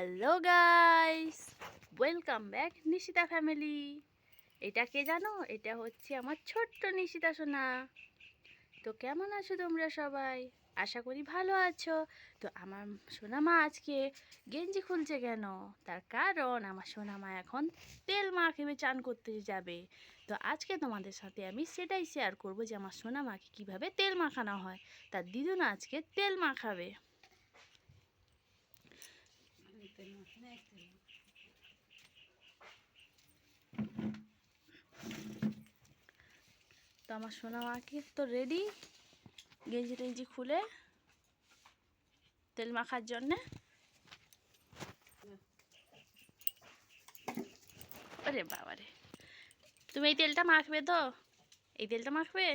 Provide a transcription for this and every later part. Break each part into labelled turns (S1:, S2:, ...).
S1: Hello guys welcome back Nishita family এটা কে জানো? এটা হচ্ছে আমার ছোট্ট নিশিতা সোনা। তো কেমন আছো তোমরা সবাই? আশা করি ভালো আছো। তো আমার সোনা মা আজকে গেঞ্জি খুলছে কেন? তার কারণ আমার সোনা মা এখন তেল মাখিয়ে চান করতে যাবে। তো আজকে তোমাদের সাথে আমি সেটাই শেয়ার করব যে আমার সোনা মাকে কীভাবে তেল মাখানো হয়। তার দিদুন আজকে তেল মাখাবে। তো আমার সোনা মাকে তো রেডি গেঞ্জি টেঞ্জি খুলে তেল মাখার জন্যে। আরে বাবারে। তুমি এই তেলটা মাখবে তো? এই তেলটা মাখবে?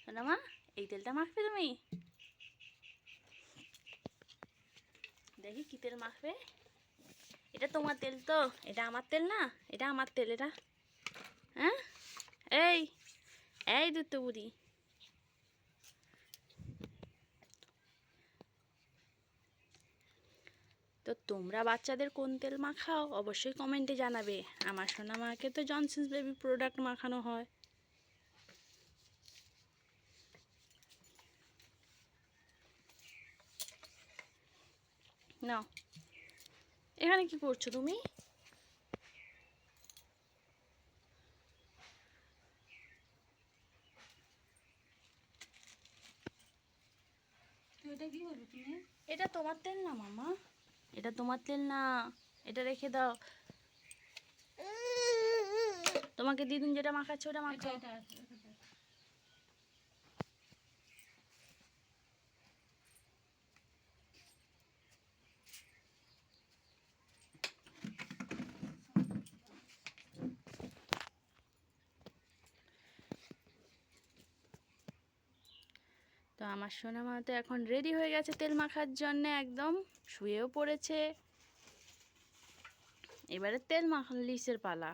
S1: সোনা মা, এই তেলটা মাখবে তুমি? দেখি কি তেল মাখবে। এটা তোমার তেল তো, এটা আমার তেল না, এটা আমার তেল, এটা। হ্যাঁ? এই এই দুধ বুড়ি। তো তোমরা বাচ্চাদের কোন তেল মাখাও অবশ্যই কমেন্টে জানাবে। আমার সোনা মাকে তো জনসন্স বেবি প্রোডাক্ট মাখানো হয়। নাও। এখানে কি করছ তুমি?
S2: এটা কি করবে তুমি?
S1: এটা তোমার তেল না মামা। এটা তোমার তেল না। এটা রেখে দাও। তোমাকে দিদুন যেটা মাখাচ্ছে ওটা
S2: এটা
S1: মাখো
S2: এটা আছে, এটা আছে।
S1: তো আমার সোনা মা তো এখন রেডি হয়ে গেছে তেল মাখার জন্য, একদম শুয়েও পড়েছে। এবারে তেল মাখান লিসের পালা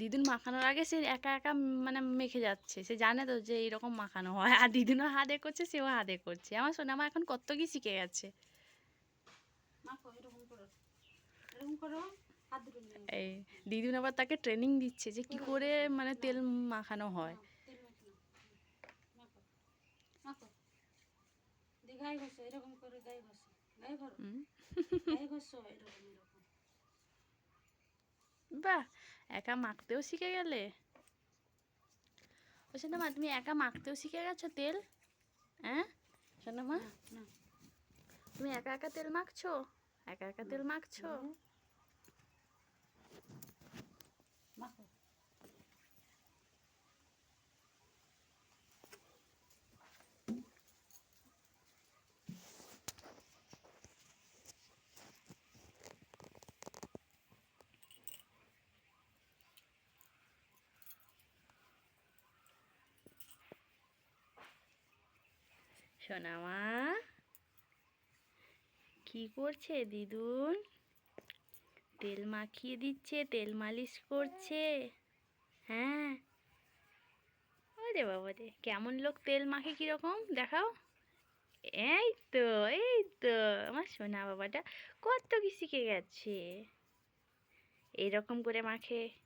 S1: দিদুন মাখানোর আগে সে একা একা মানে মেখে যাচ্ছে। সে জানে তো যে এইরকম মাখানো হয়। আর দিদুনও হাতে করছে, সেও হাতে করছে। আমার সোনা মা এখন কত কি শিখে গেছে।
S2: মাখো, এরকম করো। এরকম করো।
S1: এই দিদুন আবার তাকে ট্রেনিং দিচ্ছে যে কি করে মানে তেল মাখানো হয়।
S2: ঘষো এরকম করে গায়ে ঘষো। গায়ে ঘরো
S1: হুম।
S2: গায়ে ঘষো এরকম এরকম।
S1: বাহ একা মাখতেও শিখে গেলে। ও মা তুমি একা মাখতেও শিখে গেছো তেল? হ্যাঁ শোনো মা?
S2: না না।
S1: তুমি একা একা তেল মাখছো? একা একা তেল মাখছো?
S2: মাখো
S1: শোনা মা কি করছে দিদুন? তেল মাখিয়ে দিচ্ছে, তেল মালিশ করছে। হ্যাঁ। ওরে বাবা রে কেমন লোক তেল মাখে কীরকম? দেখাও। এই তো এই তো, আমার সোনা বাবাটা কত কি শিখে গেছে। এরকম করে মাখে।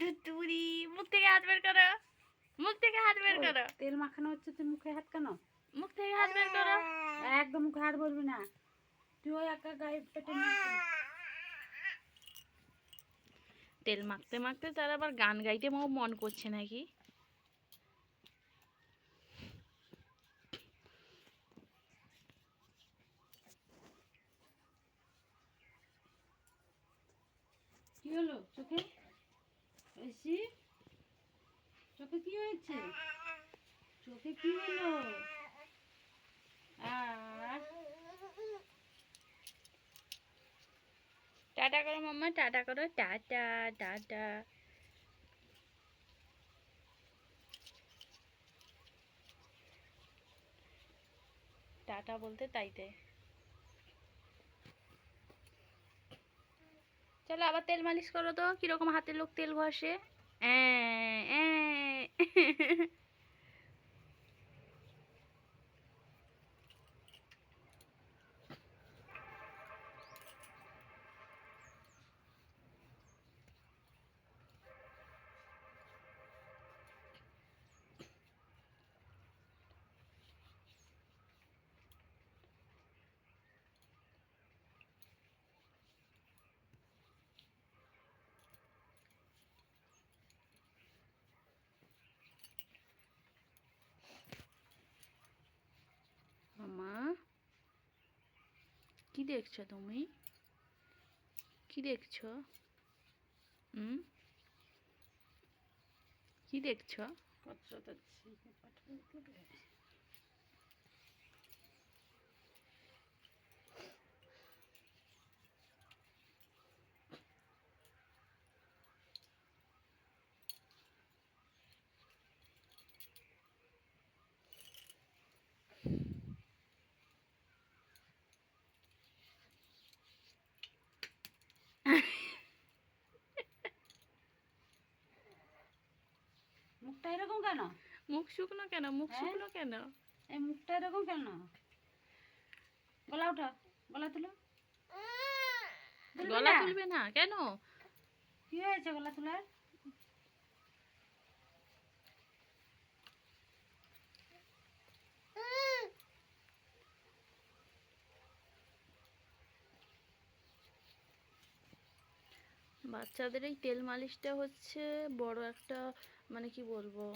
S1: ধুতুরি মুখ থেকে হাত বের করো। মুখ থেকে হাত বের করো।
S2: তেল মাখানো হচ্ছে তুই মুখে হাত কেন?
S1: মুখ থেকে হাত বের করো।
S2: একদম মুখে হাত বলবি না। তুই ওই একা গায়ে পেটে
S1: তেল মাখতে মাখতে তার আবার গান গাইতে মন করছে নাকি?
S2: কি হলো চোখে? কি হয়েছে? চোখে কি হলো?
S1: টাটা করো মাম্মা, টাটা করো, টাটা টাটা। টাটা বলতে তাই তাইতে। চলো আবার তেল মালিশ করো তো কীরকম হাতের লোক তেল ঘষে অ্যাঁ, অ্যাঁ। মামা কি দেখছ তুমি? কি দেখছ? হুম? কি দেখছ?
S2: কচ্ছ তচ্ছি মুখটা এরকম কেন?
S1: মুখ শুকনো কেন? মুখ
S2: হ্যাঁ?
S1: শুকনো কেন?
S2: এই মুখটা এরকম কেন? গলা উঠা গলা তুলো।
S1: গলা তুলবে না কেন?
S2: কি হয়েছে গলা তোলার?
S1: বাচ্চাদের এই তেল মালিশটা হচ্ছে বড় একটা মানে কি বলব?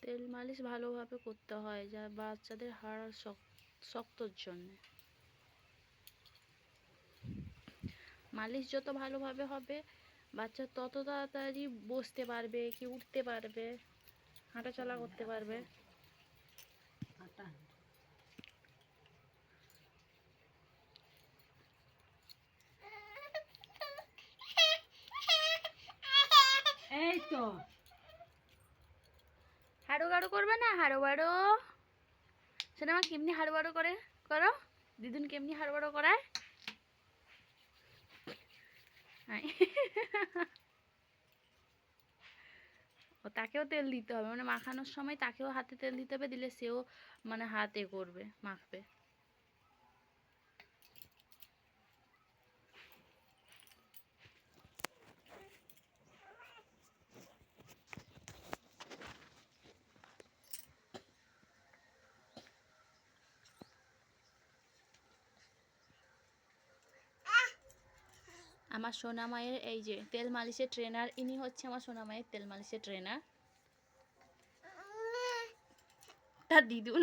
S1: তেল মালিশ ভালোভাবে করতে হয় যা বাচ্চাদের হাড় শক- শক্তর জন্য। মালিশ যত ভালোভাবে হবে, বাচ্চা তত তাড়াতাড়ি বসতে পারবে, কি উঠতে পারবে, হাঁটাচলা করতে পারবে
S2: আটা এই তো।
S1: হাড়ো গাড়ো করবে না? হাড়ো বাড়ো। সেটা আমার কেমনি হাড়ো বাড়ো করে? করো। দিদুন কেমনি হাড়ো বাড়ো করায়? ও তাকেও তেল দিতে হবে। মানে মাখানোর সময় তাকেও হাতে তেল দিতে হবে, দিলে সেও মানে হাতে করবে, মাখবে। আমার সোনা মায়ের এই যে তেল মালিশের ট্রেনার ইনি হচ্ছে আমার সোনা মায়ের তেল মালিশের ট্রেনার তার দিদুন।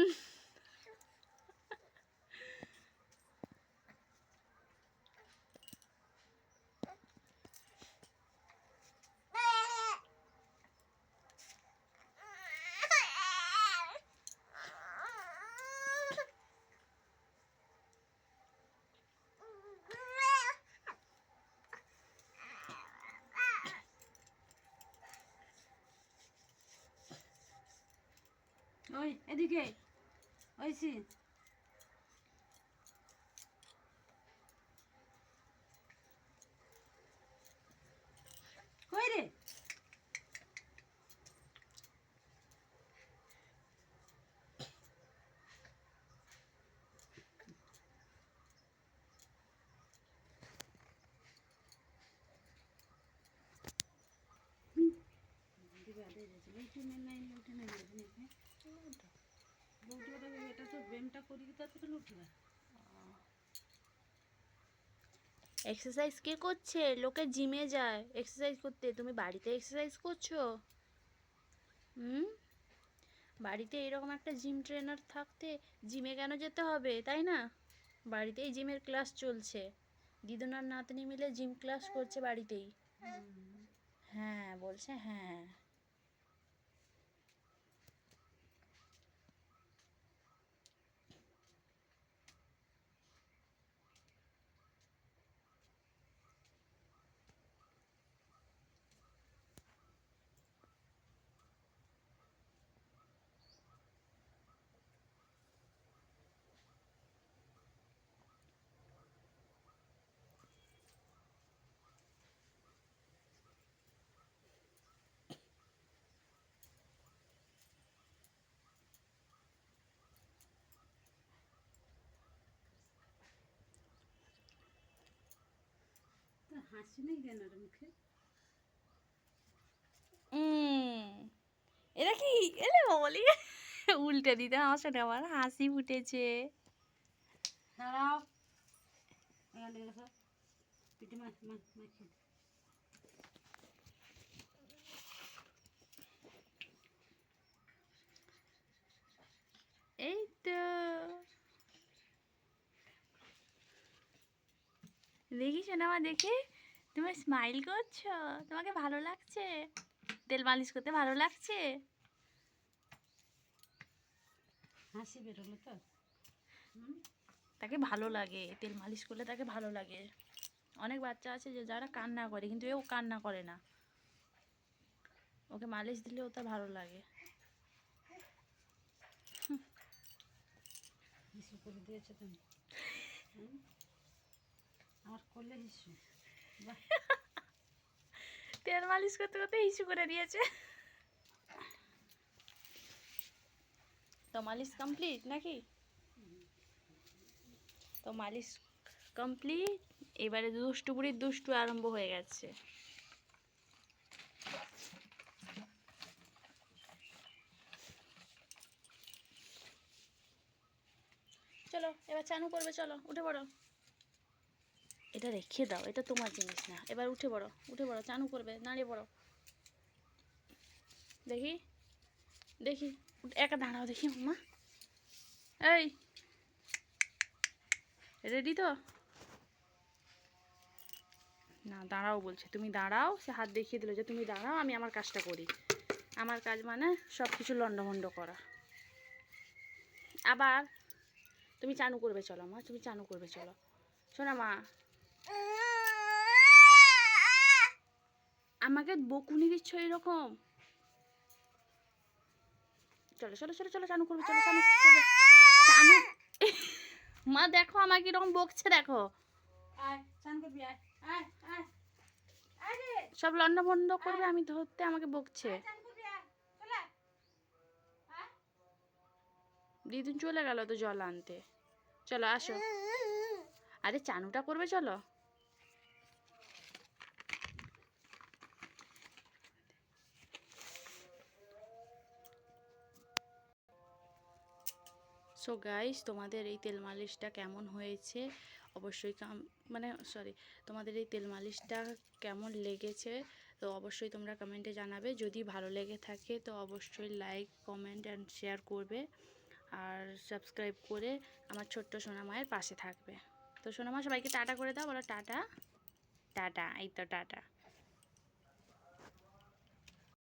S2: ওই এদিকে। ওই সি। কই রে? দিবা
S1: এক্সারসাইজ কে করছে? লোকে জিমে যায়। এক্সারসাইজ করতে। তুমি বাড়িতে এক্সারসাইজ করছ? হুম? বাড়িতে এরকম একটা জিম ট্রেনার থাকতে জিমে কেন যেতে হবে তাই না? বাড়িতেই জিমের ক্লাস চলছে। দিদুনার নাতনি মিলে জিম ক্লাস করছে বাড়িতেই। হ্যাঁ বলছে হ্যাঁ।
S2: হাসি নেই কেন মুখে?
S1: এটা কি? এলে বলি। উল্টে দিতে আমার হাসি ফুটেছে।
S2: দাঁড়াও। পিঠে
S1: এই তো। দেখি সোনামা দেখে তুমি স্মাইল করছ? তোমাকে ভালো লাগছে? তেল মালিশ করতে ভালো লাগছে?
S2: হাসি বেরোলো তো।
S1: তাকে ভালো লাগে তেল মালিশ করলে তাকে ভালো লাগে। অনেক বাচ্চা আছে যে যারা কান্না করে কিন্তু এও কান্না করে না। ওকে মালিশ দিলে ওটা ভালো লাগে।
S2: হিসু করে দিয়েছ তুমি? আমার করলে হিসু?
S1: তেল মালিশ করতে করতে ইস্যু করে দিয়েছে। তো মালিশ কমপ্লিট নাকি? তো মালিশ কমপ্লিট, এবারে দুষ্টু দুষ্টু আরম্ভ হয়ে গেছে। চলো, এবার চানু করবে, চলো, উঠে পড়ো। এটা রেখে দাও, এটা তোমার জিনিস না। এবার উঠে পড়ো উঠে পড়ো, চানু করবে, দাঁড়িয়ে পড়ো। দেখি দেখি, একা দাঁড়াও দেখি মাম্মা। এই রেডি তো? না, দাঁড়াও বলছে, তুমি দাঁড়াও, সে হাত দেখিয়ে দিল যে তুমি দাঁড়াও, আমি আমার কাজটা করি। আমার কাজ মানে সব কিছু লন্ডভন্ড করা। আবার, তুমি চানু করবে, চলো মা, তুমি চানু করবে, চলো। শোনা মা আমাকে বকুনি দিচ্ছ এরকম। চলো চলো চলো চলো চানু করবে চলো চানু চলো চানু মা দেখো আমাকে এরকম বকছে দেখো। সব লন্ডা বন্ধ করবে আমি ধরতে আমাকে বকছে। দিদিন চলে গেল তো জল আনতে। চলো আসো। আরে চানুটা করবে চলো। সো গাইস তোমাদের এই তেল মালিশটা কেমন হয়েছে? অবশ্যই মানে সরি তোমাদের এই তেল মালিশটা কেমন লেগেছে? তো অবশ্যই তোমরা কমেন্টে জানাবে। যদি ভালো লেগে থাকে, তো অবশ্যই লাইক কমেন্ট অ্যান্ড শেয়ার করবে। আর সাবস্ক্রাইব করে আমার ছোট্ট সোনা মায়ের পাশে থাকবে। তো সোনা মা সবাইকে টাটা করে দাও। বলো টাটা। টাটা, এই তো টাটা।